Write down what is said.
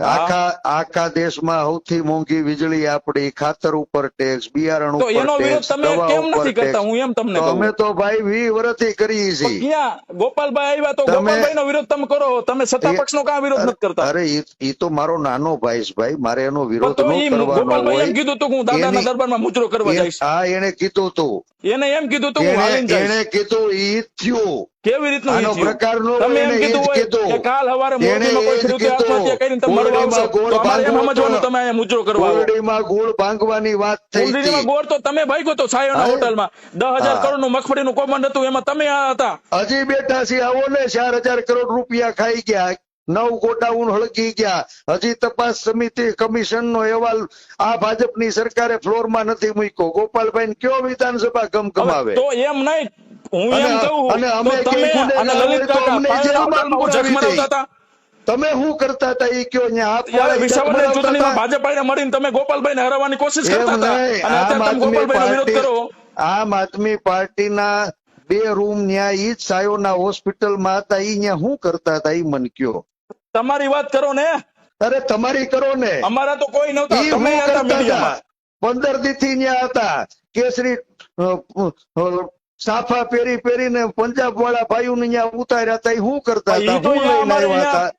આખા આખા દેશમાં સૌથી મોંઘી વીજળી આપડી ખાતર ઉપર ટેક્સ બિયારણ ઉપર વિરોધ ટેક્સ તમે દવા ઉપર ટેક્સ હું એમ તમને અમે તો ભાઈ વી વર્ષથી કરીએ છીએ. ક્યાં? ગોપાલભાઈ આવ્યા તો ગોપાલભાઈ નો વિરોધ તમે કરો. તમે સત્તા પક્ષ નો કા વિરોધ નથી કરતા? અરે ઈ તો મારો નાનો ભાઈ છે ભાઈ. મારે એનો વિરોધ ન કરવાનો ગોપાલભાઈ એમ કીધું તું હું દાદાના દરબારમાં મુજરો કરવા જઈશ. હા એને કીધું તું. એને એમ કીધું તું હું એને કીધું ઈ થયું. કેવી રીતનું તમે એમ કીધું હોય. કે કાલ હવારે મોરબીમાં કોઈ ખેડૂતે કીધું. કરીને તમે મળવા આવશો? ગોળડીમાં તો અમારે એમ ગોળ સમજવાનું તમે અહીંયા મુજરો કરવા આવો કોરડીમાં ભાંગવાની વાત થઈ કુંડળીમાં ગોળ તો તમે ભાગ્યો તો છાયોના હોટલમાં. દસ હજાર કરોડનું મગફળીનું કૌભાંડ હતું એમાં તમે આ હતા. હજી બેઠા છીએ આવો ને ચાર હજાર કરોડ રૂપિયા ખાઈ ગયા. નવ ગોડાઉન હળગી ગયા. હજી તપાસ સમિતિ કમિશન નો અહેવાલ આ ભાજપની સરકારે ફ્લોરમાં નથી મૂક્યો. ગોપાલભાઈ કયો વિધાનસભા ગમ ગમાવે? તો એમ નહીં. હું એમ કહું અને અમે તમે શું કરતા હતા? એ કયો ન્યા હાથ ત્યારે વાળા વિસાવદરની હિસાબ ચૂંટણીમાં બનાવતા ભાજપ આઈને મળીને તમે ગોપાલભાઈને હરાવવાની કોશિશ કરતા હતા. અને આમ આદમી વિરોધ કરો. પાર્ટી આમ આદમી પાર્ટીના બે રૂમ ન્યા ઈ જ સાયોના હોસ્પિટલમાં હતા ઈ ન્યા શું કરતા હતા? ઈ મન કયો. તમારી વાત કરો ને. અરે તમારી કરો ને. અમારા તો કોઈ નહોતા. તમે હતા? મીડિયામાં. પંદર દી થી ન્યા હતા. કેસરી સાફા પહેરી પહેરીને પંજાબ વાળા ભાઈઓ ને ન્યા ઉતાર્યા હતા. ઈ શું કરતા હતા? તો હું લઈને આવ્યા હતા?